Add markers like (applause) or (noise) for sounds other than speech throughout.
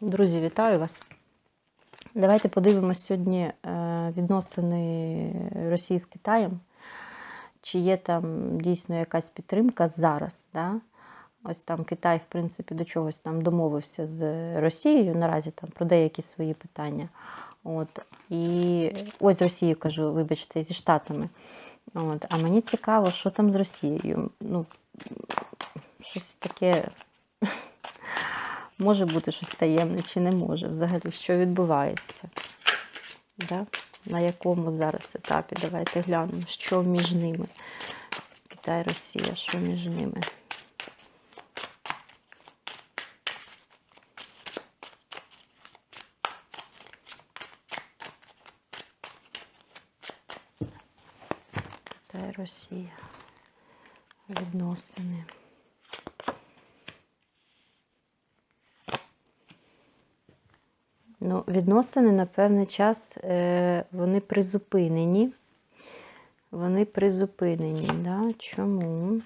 Друзі, вітаю вас. Давайте подивимося сьогодні е, відносини Росії з Китаєм. Чи є там дійсно якась підтримка зараз? Да? Ось там Китай, в принципі, до чогось там домовився з Росією наразі там про деякі свої питання. От. І ось з Росією кажу, вибачте, зі Штатами. От. А мені цікаво, що там з Росією. Ну, щось таке може бути щось таємне чи не може взагалі, що відбувається. Да? На якому зараз етапі? Давайте глянемо, що між ними. Китай, Росія, що між ними. Китай, Росія. Відносини. Ну, відносини на певний час е, вони призупинені. Вони призупинені, да? Чому?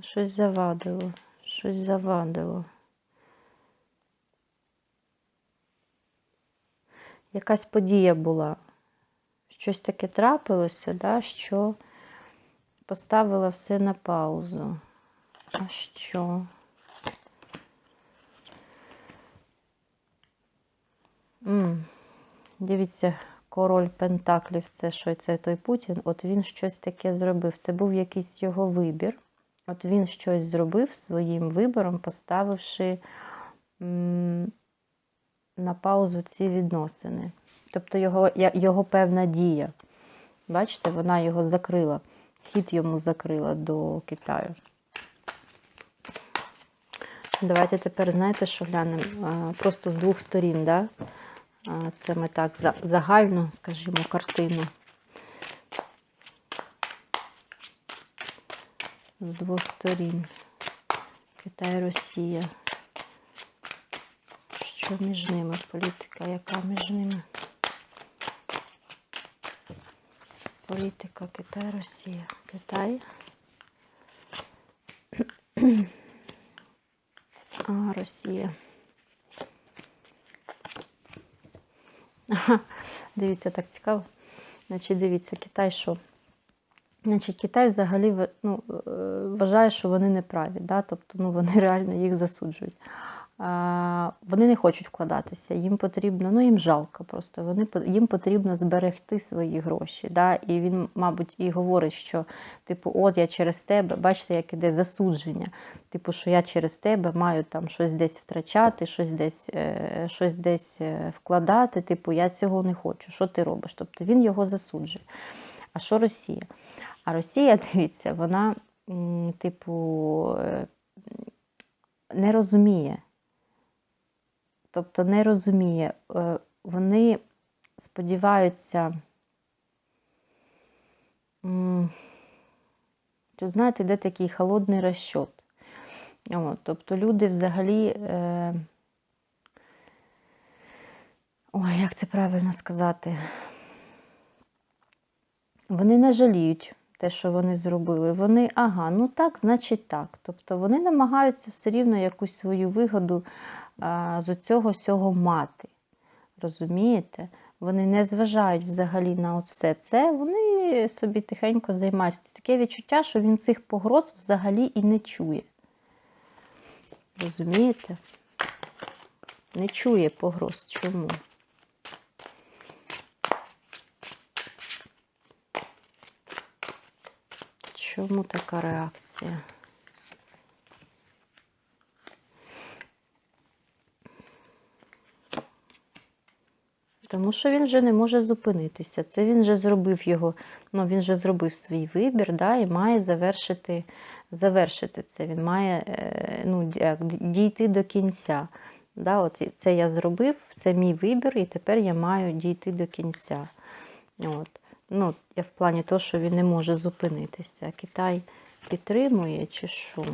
Щось завадило, щось завадило. Якась подія була. Щось таке трапилося, да, що поставило все на паузу. А що? М, Дивіться, король Пентаклів, це що це той Путін. От він щось таке зробив. Це був якийсь його вибір. От він щось зробив своїм вибором, поставивши м, на паузу ці відносини. Тобто його, його певна дія. Бачите, вона його закрила. Хід йому закрила до Китаю. Давайте тепер, знаєте, що глянемо? Просто з двох сторін, да? Це ми так за- загальну, скажімо, картину. З двох сторін. Китай, Росія. Що між ними? Політика, яка між ними? Політика, Китай, Росія. Китай. А, Росія. Ага, (laughs) дивіться, так цікаво. Значить, дивіться, Китай що? Значить, Китай взагалі ну, е, вважає, що вони неправі, да? тобто ну, вони (laughs) реально їх засуджують. Вони не хочуть вкладатися, їм потрібно, ну їм жалко просто, вони, їм потрібно зберегти свої гроші. Да? І він, мабуть, і говорить, що, типу, от я через тебе, бачите, як іде засудження. Типу, що я через тебе маю там щось десь втрачати, щось десь, е, щось десь е, вкладати. Типу, я цього не хочу. Що ти робиш? Тобто він його засуджує. А що Росія? А Росія, (laughs) дивіться, вона, типу, е, не розуміє. Тобто не розуміє. Е, Вони сподіваються. Тут, знаєте, де такий холодний розчот. От, тобто люди взагалі. Е... Ой, як це правильно сказати? Вони не жаліють те, що вони зробили. Вони, ага, ну так, значить так. Тобто вони намагаються все рівно якусь свою вигоду з цього всього мати. Розумієте? Вони не зважають взагалі на все це, вони собі тихенько займаються. Таке відчуття, що він цих погроз взагалі і не чує. Розумієте? Не чує погроз. Чому? Чому така реакція? Тому що він вже не може зупинитися. Це він вже зробив його, ну він вже зробив свій вибір, да, і має завершити, завершити це. Він має е, ну, дійти до кінця. Да, от це я зробив, це мій вибір, і тепер я маю дійти до кінця. От. Ну, я в плані того, що він не може зупинитися. Китай підтримує чи що?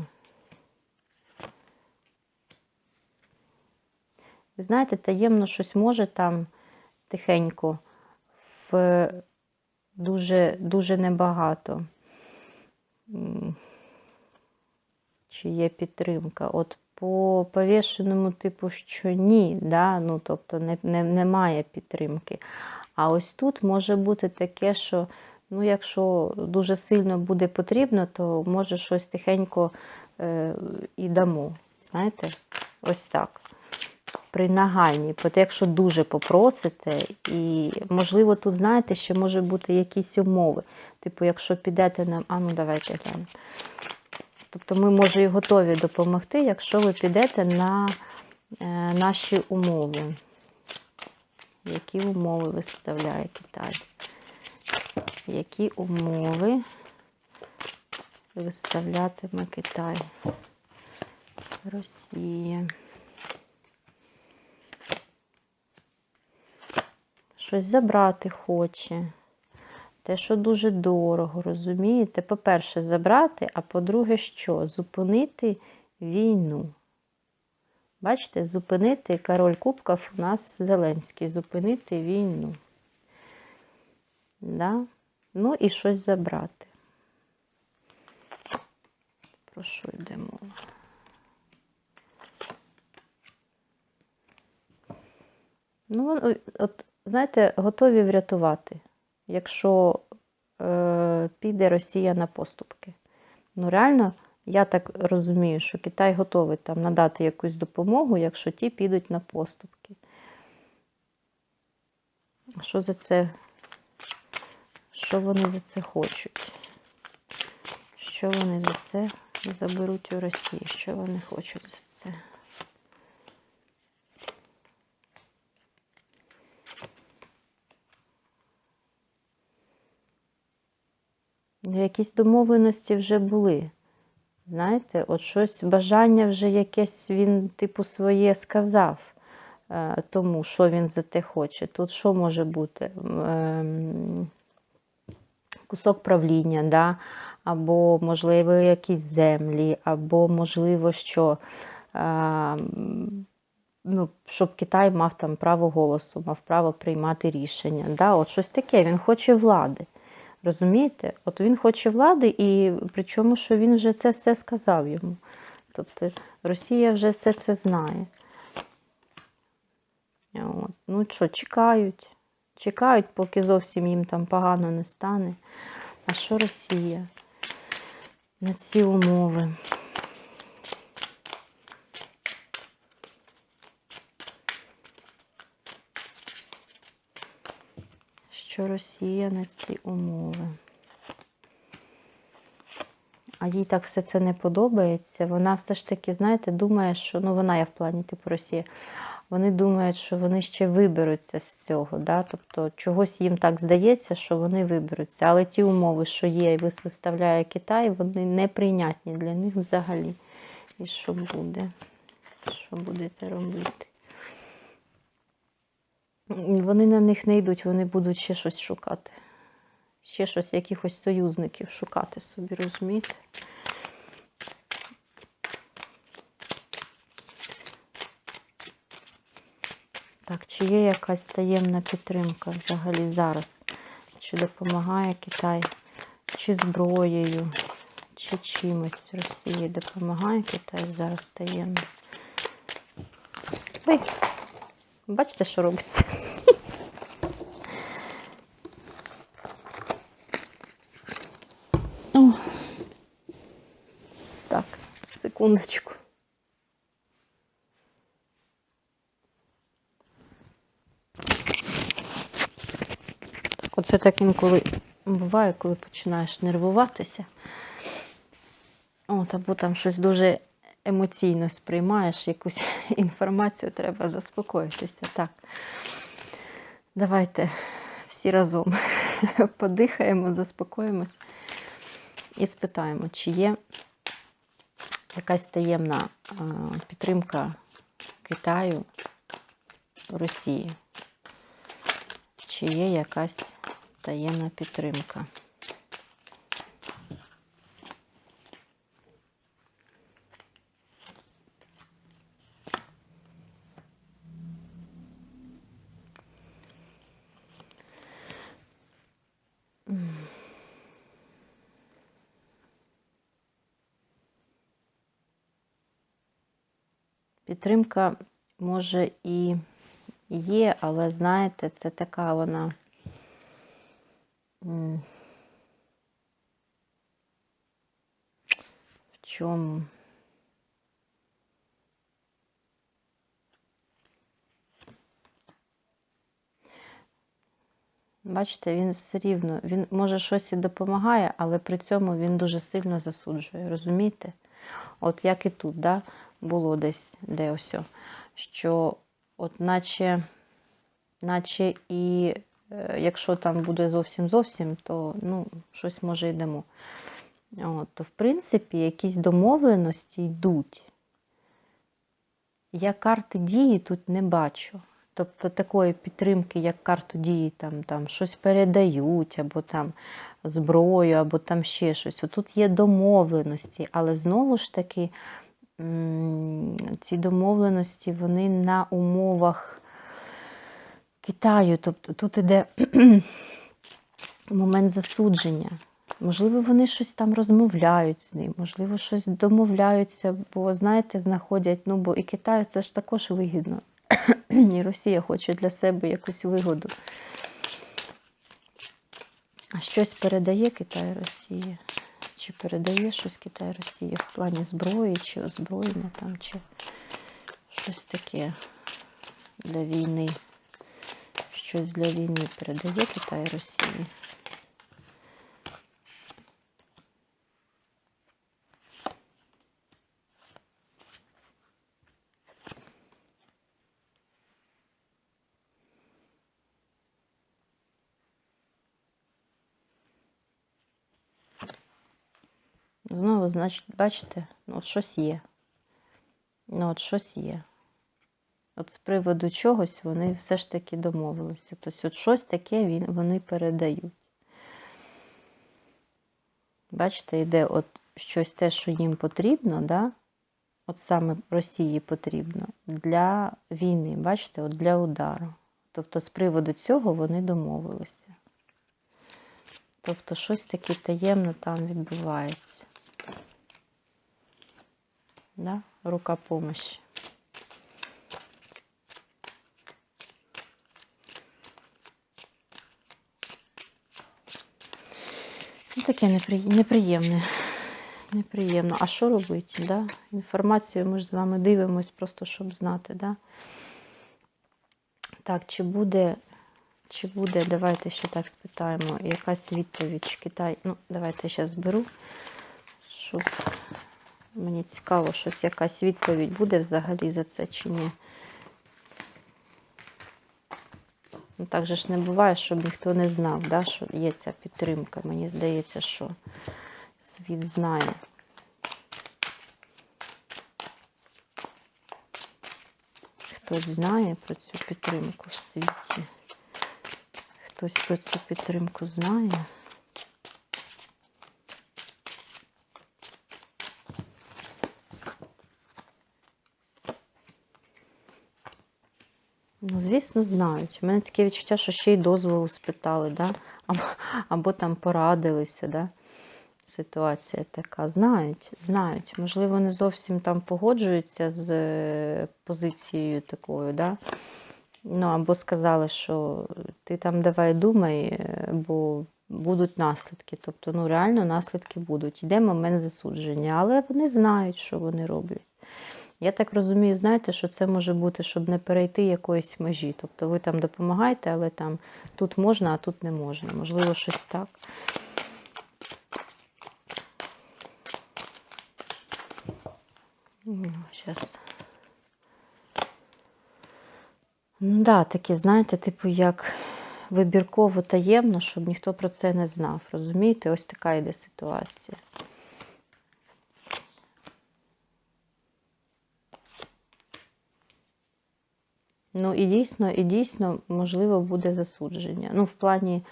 Знаєте, таємно щось може там тихенько, в дуже, дуже небагато. Чи є підтримка. От по повішеному типу, що ні, да? ну, тобто не, не, немає підтримки. А ось тут може бути таке, що ну, якщо дуже сильно буде потрібно, то може щось тихенько е, і дамо. Знаєте, ось так. При нагальній, якщо дуже попросите, і, можливо, тут, знаєте, ще може бути якісь умови. Типу, якщо підете нам, а ну давайте глянемо. Тобто ми, може, і готові допомогти, якщо ви підете на е, наші умови. Які умови виставляє Китай? Які умови виставлятиме Китай? Росія. Щось забрати хоче. Те, що дуже дорого, розумієте? По-перше, забрати, а по-друге, що? Зупинити війну. Бачите, зупинити король Кубків у нас Зеленський, зупинити війну. Да? Ну і щось забрати. Про що йде мова? Ну, от, знаєте, готові врятувати, якщо е, піде Росія на поступки. Ну, реально, я так розумію, що Китай готовий там надати якусь допомогу, якщо ті підуть на поступки. Що за це? Що вони за це хочуть? Що вони за це заберуть у Росії? Що вони хочуть за це? Якісь домовленості вже були. Знаєте, от щось бажання вже якесь він, типу, своє сказав е, тому, що він за те хоче. Тут що може бути? Е, кусок правління, да? або, можливо, якісь землі, або, можливо, що. Е, ну, Щоб Китай мав там право голосу, мав право приймати рішення. Да? От щось таке, він хоче влади. Розумієте? От він хоче влади, і причому, що він вже це все сказав йому. Тобто Росія вже все це знає. От. Ну що, чекають. Чекають, поки зовсім їм там погано не стане. А що Росія? На ці умови? Що Росія на ці умови. А їй так все це не подобається. Вона все ж таки, знаєте, думає, що ну вона є в плані типу Росія. Вони думають, що вони ще виберуться з цього. Да? Тобто чогось їм так здається, що вони виберуться. Але ті умови, що є, і виставляє Китай, вони неприйнятні для них взагалі. І що буде? Що будете робити? Вони на них не йдуть, вони будуть ще щось шукати. Ще щось, якихось союзників шукати собі, розумієте? Так, чи є якась таємна підтримка взагалі зараз? Чи допомагає Китай, чи зброєю, чи чимось Росії допомагає Китай зараз таємно? Ой! Бачите, що робиться? О. Так, секундочку. Так, оце так інколи буває, коли починаєш нервуватися. От, або там щось дуже емоційно сприймаєш якусь (laughs) інформацію, треба заспокоїтися. Так. Давайте всі разом (laughs) подихаємо, заспокоїмось і спитаємо, чи є якась таємна підтримка Китаю Росії, чи є якась таємна підтримка. Підтримка може і є, але знаєте, це така вона. В чому? Бачите, він все рівно, він може щось і допомагає, але при цьому він дуже сильно засуджує. Розумієте? От як і тут, да, було десь де ось, що от наче, наче і е, якщо там буде зовсім зовсім, то ну, щось може йдемо. От, то, в принципі, якісь домовленості йдуть. Я карти дії тут не бачу. Тобто такої підтримки, як карту дії, там, там щось передають, або там зброю, або там ще щось. Тут є домовленості, але знову ж таки ці домовленості вони на умовах Китаю. Тобто тут іде (clears throat) момент засудження. Можливо, вони щось там розмовляють з ним, можливо, щось домовляються, бо, знаєте, знаходять, ну, бо і Китаю це ж також вигідно. (clears throat) І Росія хоче для себе якусь вигоду. А щось передає Китай Росії? Чи передає щось Китай Росії в плані зброї, чи озброєння там, чи щось таке для війни? Щось для війни передає Китай Росії? Значить, бачите, ну, от щось є. Ну, от щось є. От з приводу чогось вони все ж таки домовилися. Тобто, от щось таке вони передають. Бачите, йде от щось те, що їм потрібно, да? от саме Росії потрібно для війни, бачите, от для удару. Тобто, з приводу цього вони домовилися. Тобто, щось таке таємно там відбувається. Да? Рука помощи. Ну, таке непри- неприємне. Неприємно. А що робити? Да? Інформацію ми ж з вами дивимось, просто щоб знати. Да? Так, чи буде, чи буде, давайте ще так спитаємо, якась відповідь Китай. Ну, давайте я зараз зберу, щоб мені цікаво, щось якась відповідь буде взагалі за це чи ні. Ну, так же ж не буває, щоб ніхто не знав, да, що є ця підтримка. Мені здається, що світ знає. Хтось знає про цю підтримку в світі. Хтось про цю підтримку знає. Ну, звісно, знають. У мене таке відчуття, що ще й дозволу спитали, да? або, або там порадилися. Да? Ситуація така. Знають, знають. Можливо, не зовсім там погоджуються з е, позицією такою, да? ну, або сказали, що ти там давай думай, е, бо будуть наслідки. Тобто, ну, реально наслідки будуть. Йде момент засудження, але вони знають, що вони роблять. Я так розумію, знаєте, що це може бути, щоб не перейти якоїсь межі. Тобто ви там допомагаєте, але там тут можна, а тут не можна. Можливо, щось так. Зараз. Ну, да, таке, знаєте, типу, як вибірково таємно, щоб ніхто про це не знав. Розумієте? Ось така йде ситуація. Ну і дійсно, і дійсно, можливо, буде засудження. Ну, в плані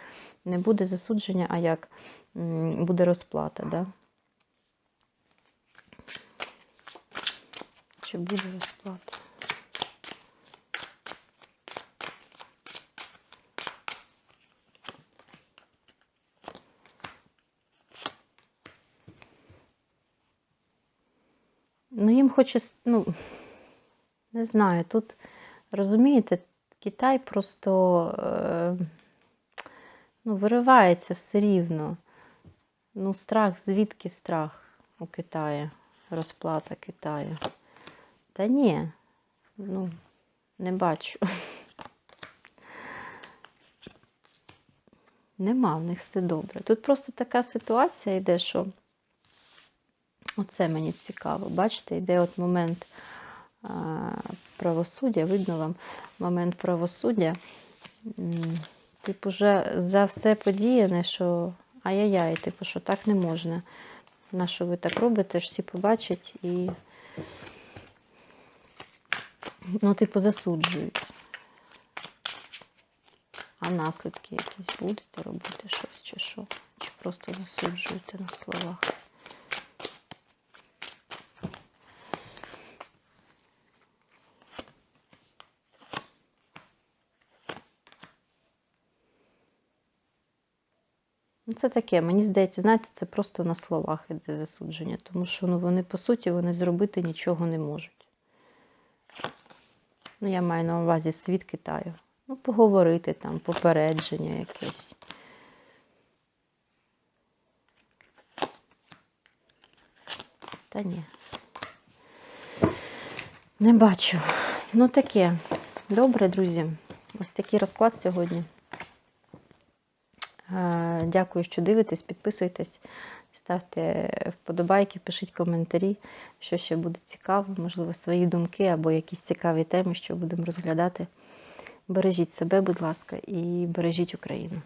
не буде засудження, а як буде розплата, да? Чи буде розплата? Ну, їм хоче, ну, Не знаю, тут розумієте, Китай просто е, ну, виривається все рівно. Ну, страх, звідки страх у Китаї? Розплата Китаю. Та ні, ну, не бачу. Нема в них все добре. Тут просто така ситуація йде, що оце мені цікаво. Бачите, йде от момент а, правосуддя, видно вам момент правосуддя. Типу, вже за все подіяне, що ай-яй-яй, типу, що так не можна. На що ви так робите, всі побачать і, ну, типу, засуджують. А наслідки якісь будете робити щось чи що? Чи просто засуджуєте на словах? Це таке, мені здається, знаєте, це просто на словах іде засудження, тому що ну, вони, по суті, вони зробити нічого не можуть. Ну, я маю на увазі світ Китаю. Ну, поговорити там, попередження якесь. Та ні. Не бачу. Ну, таке. Добре, друзі. Ось такий розклад сьогодні. Дякую, що дивитесь, підписуйтесь, ставте вподобайки, пишіть коментарі, що ще буде цікаво, можливо, свої думки або якісь цікаві теми, що будемо розглядати. Бережіть себе, будь ласка, і бережіть Україну.